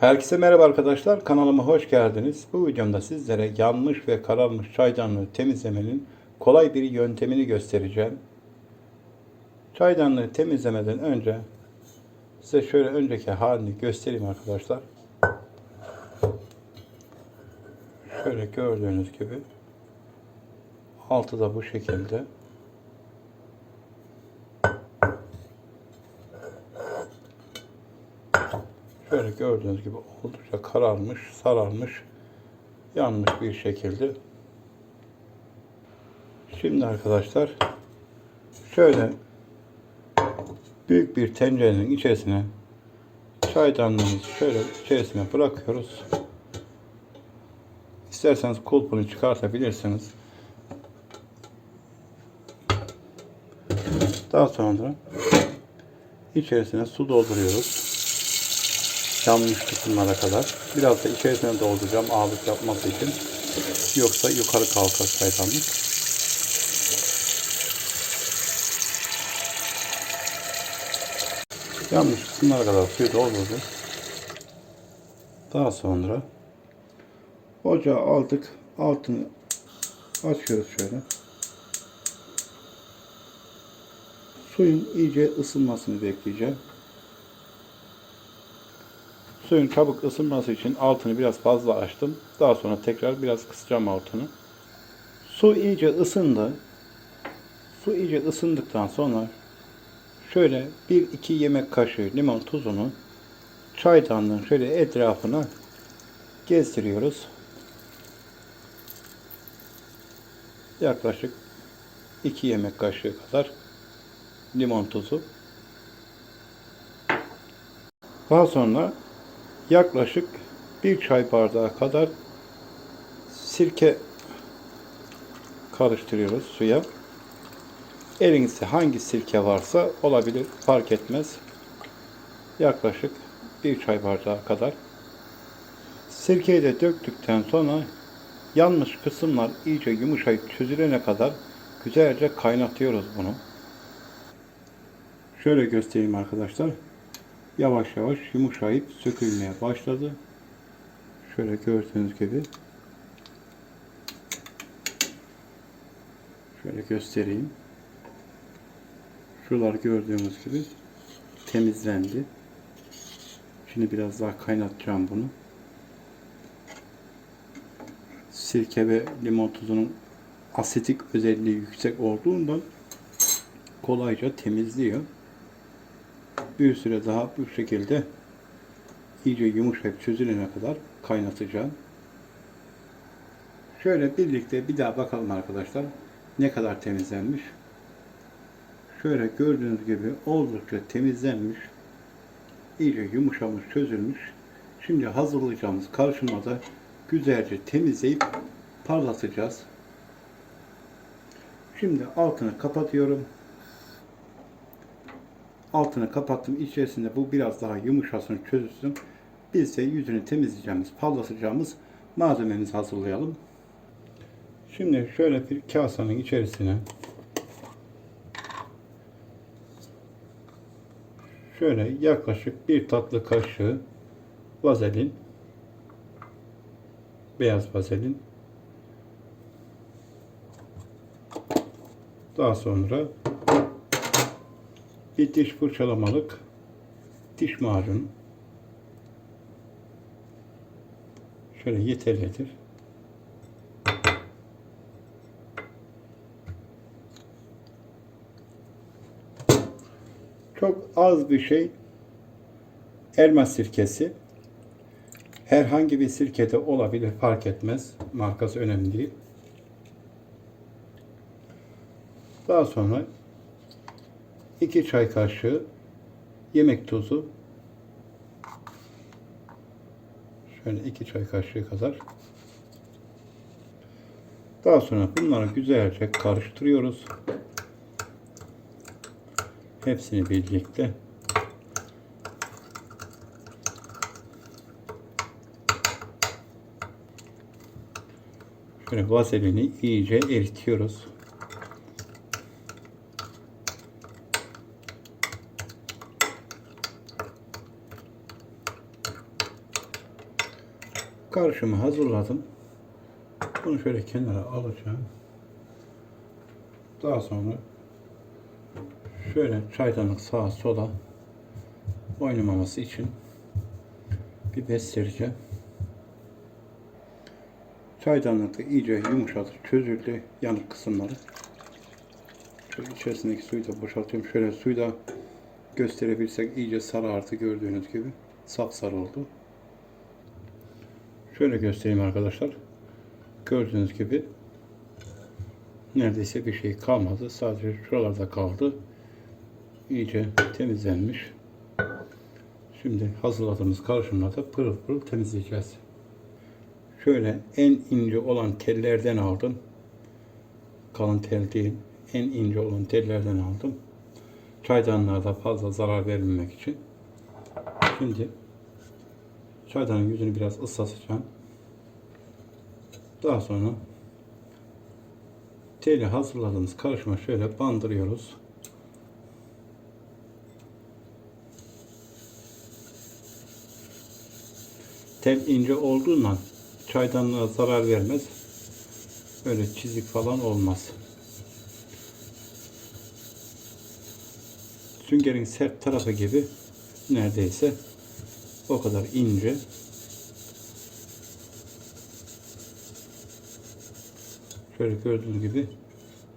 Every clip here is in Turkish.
Herkese merhaba arkadaşlar. Kanalıma hoş geldiniz. Bu videomda sizlere yanmış ve kararmış çaydanlığı temizlemenin kolay bir yöntemini göstereceğim. Çaydanlığı temizlemeden önce size şöyle önceki halini göstereyim arkadaşlar. Şöyle gördüğünüz gibi altı da bu şekilde. Şöyle gördüğünüz gibi oldukça kararmış, sararmış, yanmış bir şekilde. Şimdi arkadaşlar şöyle büyük bir tencerenin içerisine çaydanlığımızı şöyle içerisine bırakıyoruz. İsterseniz kulpunu çıkartabilirsiniz. Daha sonra içerisine su dolduruyoruz yanmış kısımlara kadar. Biraz da içerisine dolduracağım ağırlık yapması için. Yoksa yukarı kalkar çaydanlık. Yanmış kısımlara kadar suyu doldurdum. Daha sonra ocağı aldık. Altını açıyoruz şöyle. Suyun iyice ısınmasını bekleyeceğim. Suyun çabuk ısınması için altını biraz fazla açtım. Daha sonra tekrar biraz kısacağım altını. Su iyice ısındı. Su iyice ısındıktan sonra şöyle 1-2 yemek kaşığı limon tuzunu çaydanlığın şöyle etrafına gezdiriyoruz. Yaklaşık 2 yemek kaşığı kadar limon tuzu. Daha sonra yaklaşık bir çay bardağı kadar sirke karıştırıyoruz suya. Elinizde hangi sirke varsa olabilir fark etmez. Yaklaşık bir çay bardağı kadar. Sirkeyi de döktükten sonra yanmış kısımlar iyice yumuşayıp çözülene kadar güzelce kaynatıyoruz bunu. Şöyle göstereyim arkadaşlar yavaş yavaş yumuşayıp sökülmeye başladı. Şöyle gördüğünüz gibi. Şöyle göstereyim. Şuralar gördüğünüz gibi temizlendi. Şimdi biraz daha kaynatacağım bunu. Sirke ve limon tuzunun asitik özelliği yüksek olduğundan kolayca temizliyor bir süre daha bu şekilde iyice yumuşayıp çözülene kadar kaynatacağım. Şöyle birlikte bir daha bakalım arkadaşlar ne kadar temizlenmiş. Şöyle gördüğünüz gibi oldukça temizlenmiş. iyice yumuşamış, çözülmüş. Şimdi hazırlayacağımız karışımda güzelce temizleyip parlatacağız. Şimdi altını kapatıyorum altını kapattım. İçerisinde bu biraz daha yumuşasın, çözülsün. Biz de yüzünü temizleyeceğimiz, parlatacağımız malzememizi hazırlayalım. Şimdi şöyle bir kasanın içerisine şöyle yaklaşık bir tatlı kaşığı vazelin beyaz vazelin daha sonra bir diş fırçalamalık diş macunu şöyle yeterlidir. Çok az bir şey elma sirkesi herhangi bir sirkede olabilir fark etmez. Markası önemli değil. Daha sonra 2 çay kaşığı yemek tuzu şöyle 2 çay kaşığı kadar. Daha sonra bunları güzelce karıştırıyoruz. Hepsini birlikte. Şöyle vazelini iyice eritiyoruz Karışımı hazırladım. Bunu şöyle kenara alacağım. Daha sonra şöyle çaydanlık sağa sola oynamaması için bir bez sereceğim. Çaydanlıkta iyice yumuşadı, çözüldü yanık kısımları. Şöyle içerisindeki suyu da boşaltıyorum. Şöyle suyu da gösterebilsek iyice sarı artı gördüğünüz gibi sapsarı oldu. Şöyle göstereyim arkadaşlar. Gördüğünüz gibi neredeyse bir şey kalmadı. Sadece şuralarda kaldı. İyice temizlenmiş. Şimdi hazırladığımız karışımla pırıl pırıl temizleyeceğiz. Şöyle en ince olan tellerden aldım. Kalın tel değil. En ince olan tellerden aldım. Çaydanlığa da fazla zarar vermemek için. Şimdi çaydanın yüzünü biraz ıslatacağım. Daha sonra teli hazırladığımız karışıma şöyle bandırıyoruz. Tel ince olduğundan çaydanlığa zarar vermez. Öyle çizik falan olmaz. Süngerin sert tarafı gibi neredeyse o kadar ince. Şöyle gördüğünüz gibi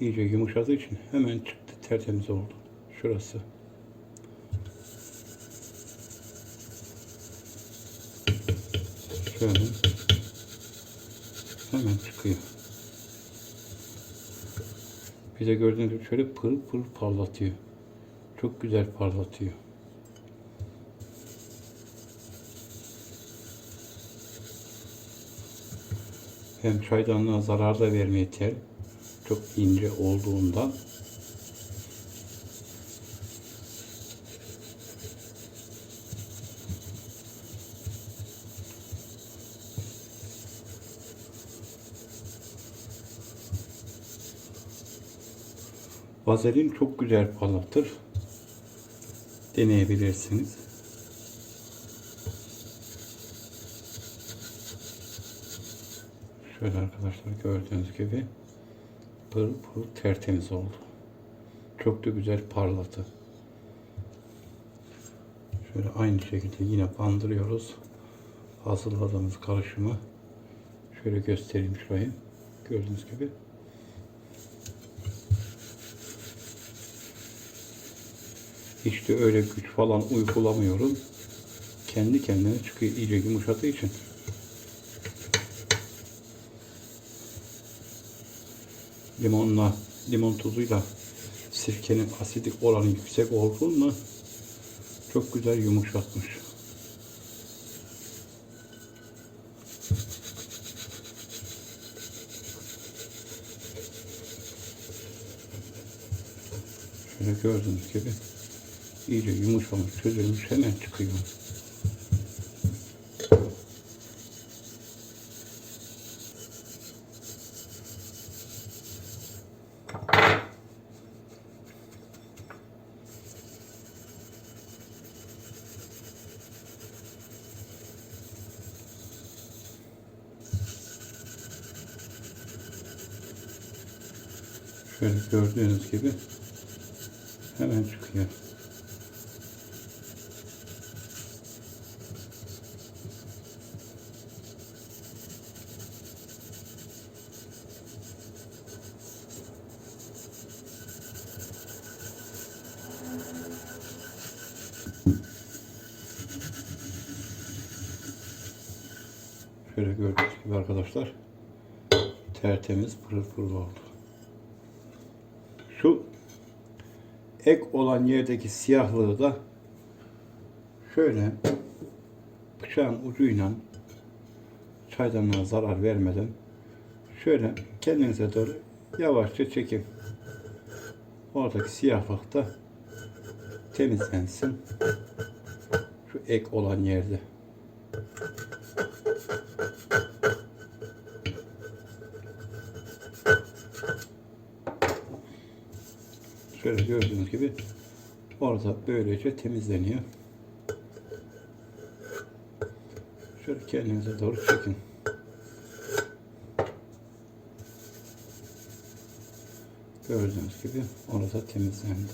iyice yumuşadığı için hemen çıktı tertemiz oldu. Şurası. Şöyle hemen çıkıyor. Bir gördüğünüz gibi şöyle pırıl pırıl parlatıyor. Çok güzel parlatıyor. Hem çaydanlığa zarar da vermeye. Çok ince olduğundan. Vazelin çok güzel parlatır. Deneyebilirsiniz. Şöyle arkadaşlar gördüğünüz gibi pırıl pırıl tertemiz oldu. Çok da güzel parladı. Şöyle aynı şekilde yine bandırıyoruz. Hazırladığımız karışımı şöyle göstereyim şurayı. Gördüğünüz gibi. De öyle güç falan uygulamıyorum. Kendi kendine çıkıyor iyice yumuşadığı için. Limonla, limon tuzuyla sirkenin asidik oranı yüksek olduğunda çok güzel yumuşatmış. Şöyle gördüğünüz gibi iyice yumuşamış, çözülmüş hemen çıkıyor. Şöyle gördüğünüz gibi hemen çıkıyor. Şöyle gördüğünüz gibi arkadaşlar tertemiz pırıl pırıl oldu. Şu ek olan yerdeki siyahlığı da şöyle bıçağın ucuyla çaydanlığa zarar vermeden şöyle kendinize doğru yavaşça çekin. Oradaki siyahlık da temizlensin. Şu ek olan yerde. Şöyle gördüğünüz gibi orada böylece temizleniyor. Şöyle kendinize doğru çekin. Gördüğünüz gibi orada temizlendi.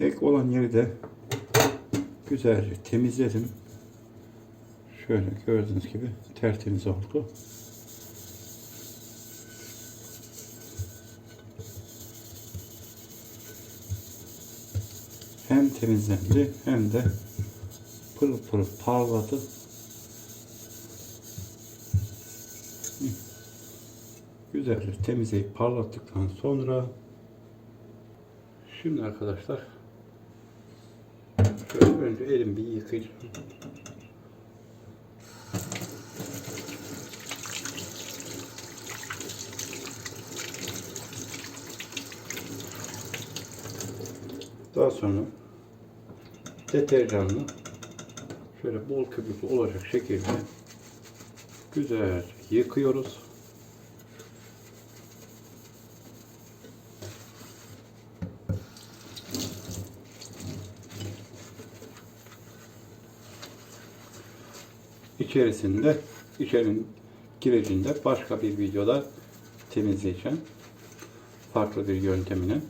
Ek olan yeri de güzelce temizledim. Şöyle gördüğünüz gibi tertemiz oldu. Hem temizlendi hem de pırıl pırıl parladı. Güzelce temizleyip parlattıktan sonra şimdi arkadaşlar önce elim bir yıkayacağım. Daha sonra deterjanlı şöyle bol köpüklü olacak şekilde güzel yıkıyoruz. İçerisinde içerinin kirecinde başka bir videoda temizleyeceğim. Farklı bir yöntemine.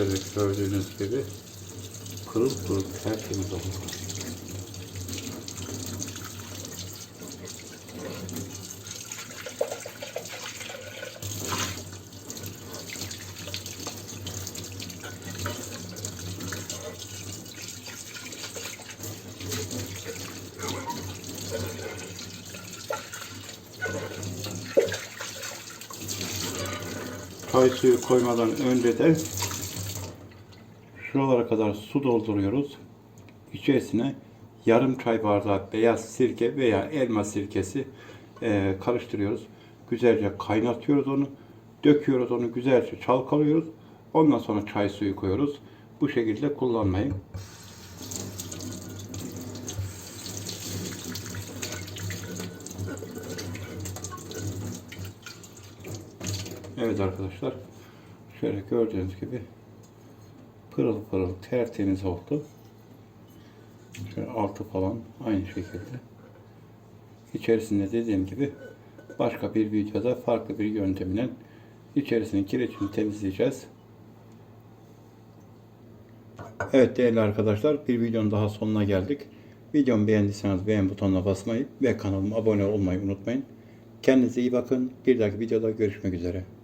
Şöyle gördüğünüz gibi pırıl pırıl tertemiz oldu. Çay suyu koymadan önce de şuralara kadar su dolduruyoruz. İçerisine yarım çay bardağı beyaz sirke veya elma sirkesi eee, karıştırıyoruz. Güzelce kaynatıyoruz onu. Döküyoruz onu güzelce çalkalıyoruz. Ondan sonra çay suyu koyuyoruz. Bu şekilde kullanmayı. Evet arkadaşlar. Şöyle gördüğünüz gibi pırıl pırıl tertemiz oldu. Şöyle altı falan aynı şekilde. İçerisinde dediğim gibi başka bir videoda farklı bir yöntemle içerisinin kireçini temizleyeceğiz. Evet değerli arkadaşlar bir videonun daha sonuna geldik. Videomu beğendiyseniz beğen butonuna basmayı ve kanalıma abone olmayı unutmayın. Kendinize iyi bakın. Bir dahaki videoda görüşmek üzere.